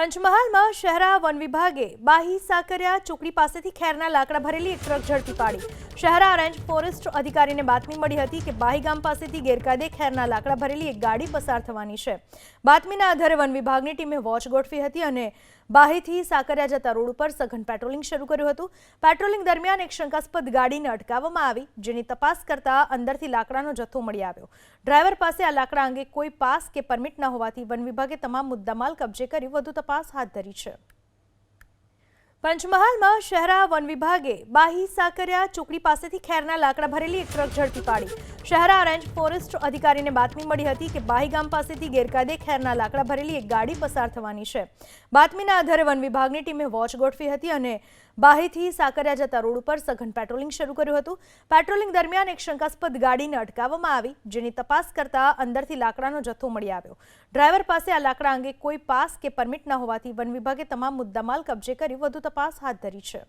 પંચમહાલમાં Shehera one વિભાગે બાહી સાકરિયા ચોકડી પાસેથી ખેરના લાકડા ભરેલી એક ટ્રક ઝડપી પાડી. શહેરા રેન્જ ફોરેસ્ટ અધિકારીને બાતમી મળી હતી કે બાહી ગામ પાસેથી ગેરકાયદે ખેરના લાકડા ભરેલી એક ગાડી પસાર થવાની છે. બાતમીના આધારે વન વિભાગની ટીમે વોચ ગોઠવી હતી અને બાહીથી સાકરિયા જતા રોડ ઉપર સઘન પેટ્રોલિંગ શરૂ કર્યું હતું. પેટ્રોલિંગ દરમિયાન એક શંકાસ્પદ ગાડીને અટકાવવામાં આવી, જેની તપાસ કરતા અંદરથી લાકડાનો જથ્થો મળી આવ્યો. ડ્રાઈવર પાસે આ લાકડા અંગે કોઈ પાસ કે પરમિટ ન હોવાથી વન વિભાગે તમામ મુદ્દામાલ કબજે કરી વધુ તપાસ હાથ ધરી છે. પંચમહાલમાં શહેરા વન વિભાગે બાહી સાકરિયા ચોકડી પાસેથી ખેરના લાકડા ભરેલી એક ટ્રક ઝડપી પાડી. શહેરા રેન્જ ફોરેસ્ટ અધિકારીને બાતમી મળી હતી કે બાહી ગામ પાસેથી ગેરકાયદે ખેરના લાકડા ભરેલી એક ગાડી પસાર થવાની છે. બાતમીના આધારે વન વિભાગની ટીમે વોચ ગોઠવી હતી અને બાહીથી સાકરિયા જતા રોડ ઉપર સઘન પેટ્રોલિંગ શરૂ કર્યું હતું. પેટ્રોલિંગ દરમિયાન એક શંકાસ્પદ ગાડીને અટકાવવામાં આવી, જેની તપાસ કરતા અંદરથી લાકડાનો જથ્થો મળી આવ્યો. ડ્રાઈવર પાસે આ લાકડા અંગે કોઈ પાસ કે પરમિટ ન હોવાથી વન વિભાગે તમામ મુદ્દામાલ કબજે કરી વધુ તપાસ હાથ ધરી છે.